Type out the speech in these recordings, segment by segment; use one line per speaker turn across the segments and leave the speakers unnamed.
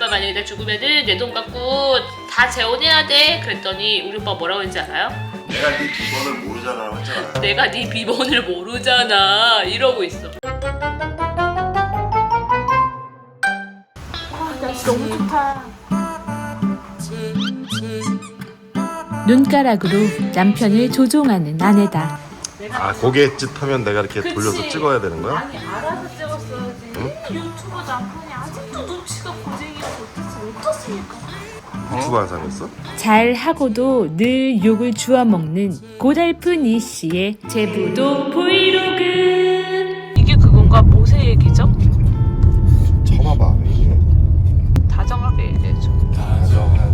오빠 만약에 나 죽으면은 내 돈 갖고 다 재혼해야 돼 그랬더니 우리 오빠 뭐라고 했는지 알아요?
내가 네 비번을 모르잖아 했잖아.
내가 네 비번을 모르잖아 이러고 있어
눈가락으로 남편을 조종하는 아내다.
아 고개 짓하면 내가 이렇게 돌려서 찍어야 되는 거야?
아니 알아서 찍었어야지 유튜버 남편이 아직도 눈치가 고쟁이 라서 어떻게 어떻습니까?
유튜브 한상했어?
잘 하고도 늘 욕을 주워 먹는 고달픈 이 씨의 제부도 브이로그.
이게 그건가 모세 얘기죠?
쳐봐봐 이게
다정하게 얘기해줘
다정한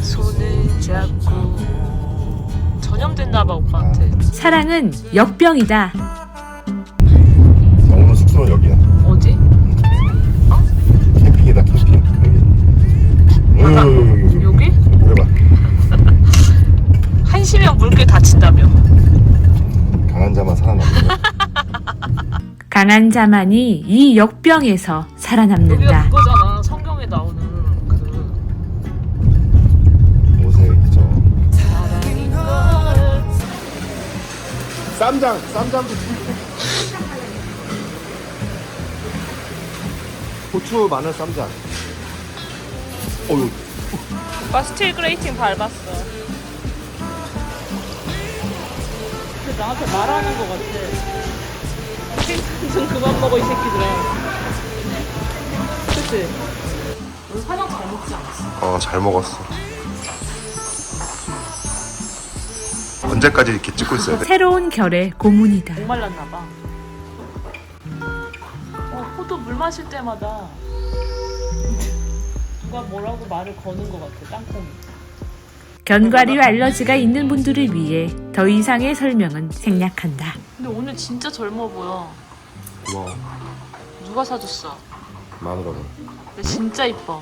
손을 잡고 전염됐나봐 오빠한테
사랑은 역병이다.
강한
자만이 이 역병에서 살아남는다.
그거잖아. 성경에 나오는 그
그죠? 쌈장 쌈장도 고추 마늘 쌈장. 어유
스틸 그레이팅 밟았어. 그 나한테 말하는 거 같아 생선 그만 먹어 이 새끼들아 그치? 오늘 사냥 잘 먹지 않았어?
어 잘 먹었어 언제까지 이렇게 찍고 있어야 돼?
새로운 결의 고문이다.
목말랐나 봐 어, 포도 물 마실 때마다 누가 뭐라고 말을 거는 것 같아 땅콩이
견과류 알러지가 있는 분들을 위해 더 이상의 설명은 생략한다.
근데 오늘 진짜 젊어 보여
고마워
누가 사줬어?
마누라가
근데 진짜 이뻐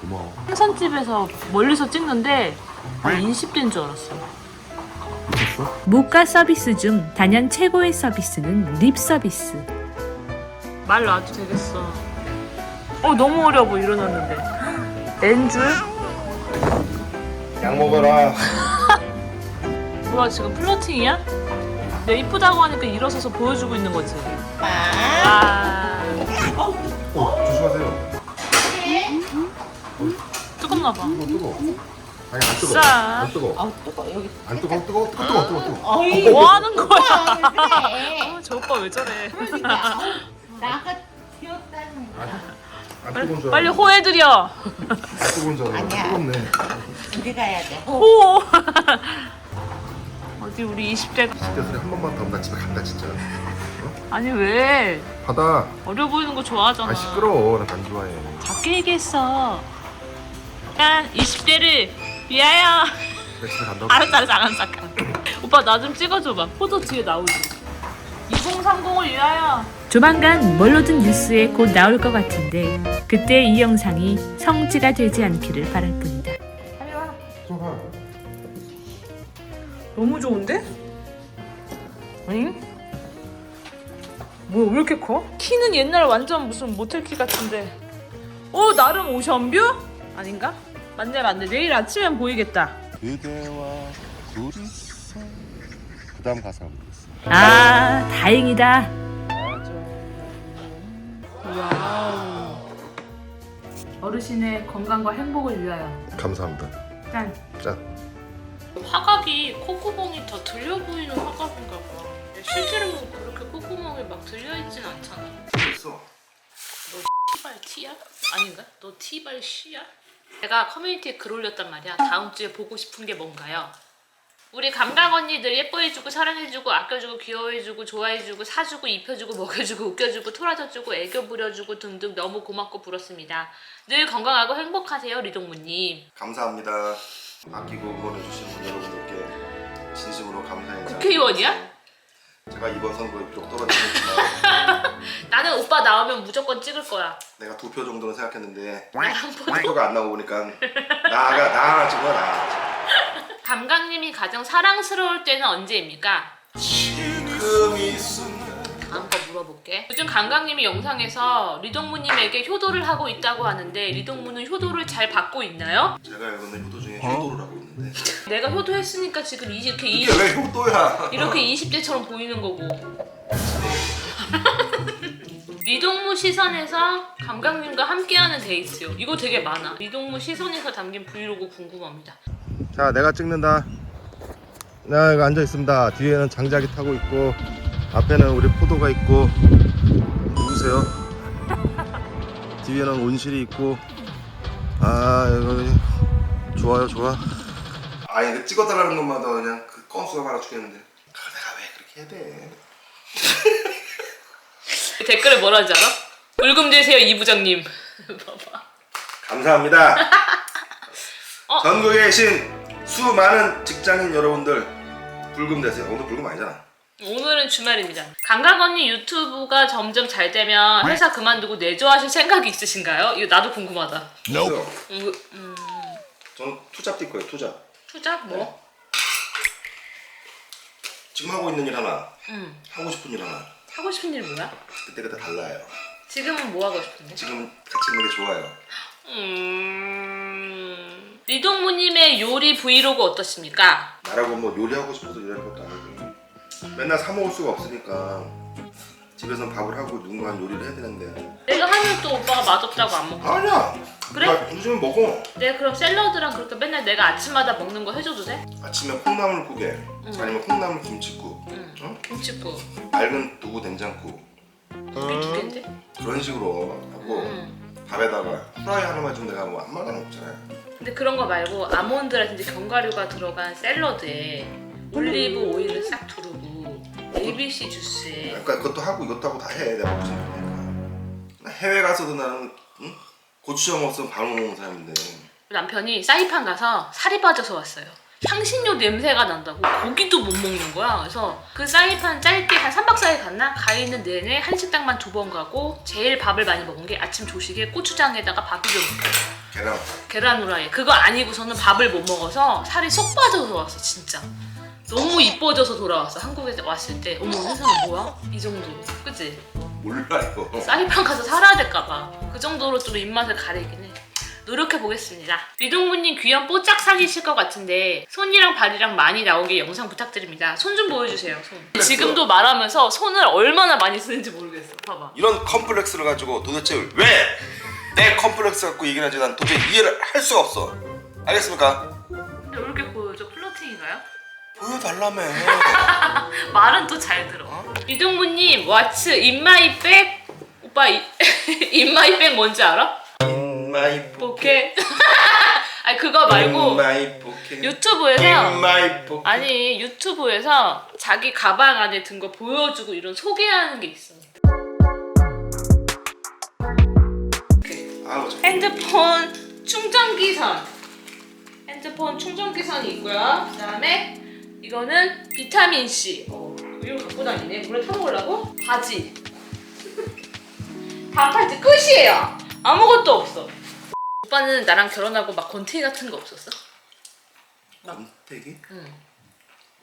고마워
생선집에서 멀리서 찍는데 나 인식된 줄 알았어
미쳤어?
무가 서비스 중 단연 최고의 서비스는 립 서비스.
말 놔도 되겠어 어 너무 어려 보여 일어났는데 앤줄?
약 먹어라.
뭐야 지금 플러팅이야? 내가 이쁘다고 하니까 일어서서 보여주고 있는 거지. 아.
어 조심하세요.
뜨겁나 봐.
어 뜨거 아니 안 뜨거
싸.
안 뜨거
아 뜨거 여기
안 뜨거 뜨거 뜨거 뜨거 뜨거 뜨거
어이.
뭐 하는 거야?
아,
저 오빠 왜 저래?
그러니까
안 뜨거운 줄
빨리
알았네.
호해드려.
안 뜨거운 줄 알았네.
아니야.
뜨겁네.
우리 가야 돼?
호. 어디 우리 20대
진짜 소리 한 번만 더 하면 나 집에 간다 진짜.
아니 왜?
받아
어려 보이는 거 좋아하잖아.
아 시끄러워. 나안 좋아해.
작게 얘기했어. 난 20대를 위하여.
나 집에 간다고?
알았어 알았어 알았어 알았어 오빠 나 좀 찍어줘봐. 포도 뒤에 나오지. 2030을 위하여
조만간 뭘로든 뉴스에 곧 나올 것 같은데 그때 이 영상이 성지가 되지 않기를 바랄 뿐이다.
너무 좋은데? 아니? 뭐야 왜 이렇게 커? 키는 옛날 완전 무슨 모텔키 같은데 어 나름 오션뷰? 아닌가? 맞네 맞네 내일 아침엔 보이겠다
그대와 둘이서 그 다음 가사 모르겠어
아 다행이다.
와우 어르신의 건강과 행복을 위하여
감사합니다
짠
짠
화각이 콧구멍이 더 들려 보이는 화각인가 봐 실제로는 그렇게 콧구멍이 막 들려있진 않잖아
됐어
티발 티야? 아닌가? 너 티발 씨야? 내가 커뮤니티에 글 올렸단 말이야. 다음 주에 보고 싶은 게 뭔가요? 우리 감각 언니들 예뻐해주고 사랑해주고 아껴주고 귀여워해주고 좋아해주고 사주고 입혀주고 먹여주고 웃겨주고 토라져주고 애교 부려주고 등등 너무 고맙고 부럽습니다. 늘 건강하고 행복하세요 리동무님.
감사합니다 아끼고 응원해주시는 분 여러분들께 진심으로 감사의 인사
국회의원이야?
제가 이번 선거에 비록 떨어지겠지만
나는 오빠 나오면 무조건 찍을 거야.
내가 두 표 정도는 생각했는데
한 번.
표가 안 나오고 보니까 나가 나 지금 나
감각님이 가장 사랑스러울 때는 언제입니까?
지금 이 순간
다음 거 물어볼게. 요즘 강강님이 영상에서 리동무님에게 효도를 하고 있다고 하는데 리동무는 효도를 잘 받고 있나요?
제가 알고는 효도 중에 효도를 하고 있는데
내가 효도했으니까 지금 이- 이렇게 이-
이게 왜 효도야?
이렇게 20대처럼 보이는 거고. 리동무 시선에서 감각님과 함께하는 데이트요. 이거 되게 많아. 리동무 시선에서 담긴 브이로그 궁금합니다.
자 내가 찍는다 나 여기 앉아 있습니다 뒤에는 장작이 타고 있고 앞에는 우리 포도가 있고 누구세요? 뒤에는 온실이 있고 아 여기 좋아요 좋아 아니 그 찍어달라는 것마다 그냥 그 건수가 많아 죽겠는데 아, 내가 왜 그렇게 해야 돼
댓글에 뭐라 하지 알아? 불금 되세요 이 부장님. 봐봐.
감사합니다
어?
전국에 계신 수많은 직장인 여러분들 불금 되세요. 오늘 불금 아니잖아.
오늘은 주말입니다. 감각 언니 유튜브가 점점 잘 되면 회사 그만두고 내조하실 생각이 있으신가요? 이거 나도 궁금하다.
있어요.
음, 음,
저는 투잡 뛸 거예요 투잡.
투자 뭐?
지금 하고 있는 일 하나.
음,
하고 싶은 일 하나.
하고 싶은 일 뭐야?
그때그때 달라요.
지금은 뭐 하고 싶은데?
지금 같이 있는 게 좋아요.
음... 리동무님의 요리 브이로그 어떠십니까?
나라고 뭐 요리하고 싶어서 요리하는 것도 아니고 맨날 사 먹을 수가 없으니까 집에서는 밥을 하고 누군가 요리를 해야 되는데
내가 하면 또 오빠가 맛없다고 안 먹어.
아니야
그래?
나 요즘 먹어
내가 그럼 샐러드랑 그렇게 맨날 내가 아침마다 먹는 거 해줘도 돼?
아침에 콩나물국에 아니면 콩나물 김치국
응.
어?
김치국.
맑은 두부 된장국
그게 두 개인데?
그런 식으로 하고
응.
밥에다가 후라이 하나만 좀 내가 뭐 한 마리 안 먹잖아요
근데 그런 거 말고 아몬드라든지 견과류가 들어간 샐러드에 올리브 오일을 싹 두르고 ABC 주스에
그러니까 그것도 하고 이것도 하고 다 해 내가 무슨 그러니까 해외 가서도 나는 응? 고추장 없으면 밥 먹는 사람인데
남편이 사이판 가서 살이 빠져서 왔어요. 향신료 냄새가 난다고 고기도 못 먹는 거야. 그래서 그 사이판 짧게 한 3박 4일 갔나? 가 있는 내내 한식당만 두 번 가고 제일 밥을 많이 먹은 게 아침 조식에 고추장에다가 밥 비벼 먹고
계란
계란 후라이 그거 아니고서는 밥을 못 먹어서 살이 쏙 빠져서 왔어 진짜. 너무 이뻐져서 돌아왔어 한국에 왔을 때 어머 세상에 뭐야? 이 정도 그치?
몰라요
사이판 가서 살아야 될까 봐 그 정도로 좀 입맛을 가리긴 해 노력해 보겠습니다. 리동무님 귀한 뽀짝 사기실 것 같은데 손이랑 발이랑 많이 나오게 영상 부탁드립니다. 손 좀 보여주세요 손. 지금도 말하면서 손을 얼마나 많이 쓰는지 모르겠어. 봐봐.
이런 컴플렉스를 가지고 도대체 왜 내 컴플렉스 갖고 얘기를 하지? 난 도저히 이해를 할 수가 없어. 알겠습니까?
왜 이렇게 보여줘? 플러팅인가요?
보여달라며.
말은 또 잘 들어. 리동무님 왓츠 인마이 백? 오빠 이, 인마이 백 뭔지 알아?
인마이
오케이 아니 그거 말고
인마이 포켓
유튜브에서
인마이 포켓
아니 유튜브에서 자기 가방 안에 든 거 보여주고 이런 소개하는 게 있어.
아우 참.
핸드폰 충전기선. 핸드폰 충전기선이 있고요. 그다음에 이거는 비타민 C. 어, 이걸 갖고 다니네. 물에 타 먹으려고? 바지. 반팔티 끝이에요. 아무것도 없어. 오빠는 나랑 결혼하고 막 건태기 같은 거 없었어?
권태기?
응.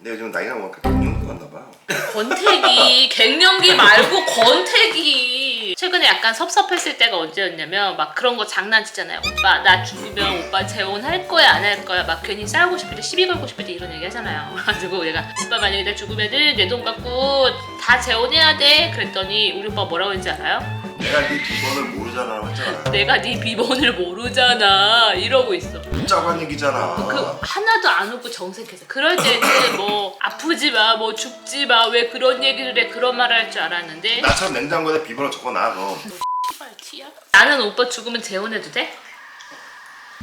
내가 지금 나이가 먹으니까 경영도 갔나 봐
권태기, 갱년기 말고 권태기. 최근에 약간 섭섭했을 때가 언제였냐면 막 그런 거 장난치잖아요. 오빠 나 죽으면 오빠 재혼할 거야 안 할 거야 막 괜히 싸우고 싶을 때 시비 걸고 싶을 때 이런 얘기 하잖아요. 그래가지고 얘가 오빠 만약에 나 죽으면은 내 돈 갖고 다 재혼해야 돼. 그랬더니 우리 오빠 뭐라고 했는지 알아요?
내가 네 비번을 모르잖아 했잖아.
내가 네 비번을 모르잖아. 이러고 있어.
웃자고 한 얘기잖아.
그 하나도 안 웃고 정색해서. 그럴 때는 뭐 아프지 마, 뭐 죽지 마, 왜 그런 얘기를 해? 그런 말을 할 줄 알았는데.
나처럼 냉장고에 비번을 적어놔 그럼
씨발 티야? 나는 오빠 죽으면 재혼해도 돼?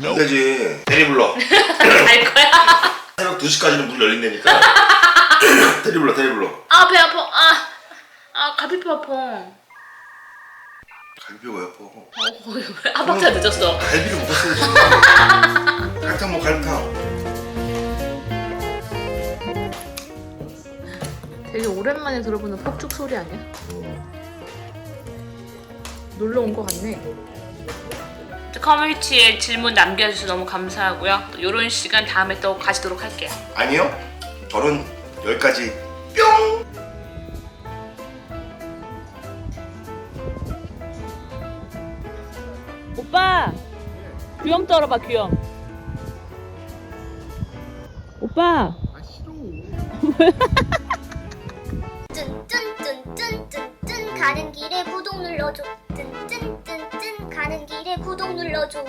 안 되지. 대리 불러.
갈 거야?
새벽 2시까지는 문 열린다니까. 대리 불러 대리 불러.
아 배 아파. 아, 아 갈비뼈 아파
갈비가 왜 아파
어, 왜? 한 박자 늦었어.
갈비를 먹었어야지 갈탕 뭐 갈탕.
되게 오랜만에 들어보는 폭죽 소리 아니야? 놀러 온 거 같네. 커뮤니티에 질문 남겨주셔서 너무 감사하고요. 이런 시간 다음에 또 가지도록 할게요.
아니요. 저는 여기까지 뿅
귀염 떨어봐 귀염. 오빠.
뜬뜬뜬뜬뜬뜬 가는 길에 구독 눌러줘. 뜬뜬뜬뜬 가는 길에 구독 눌러줘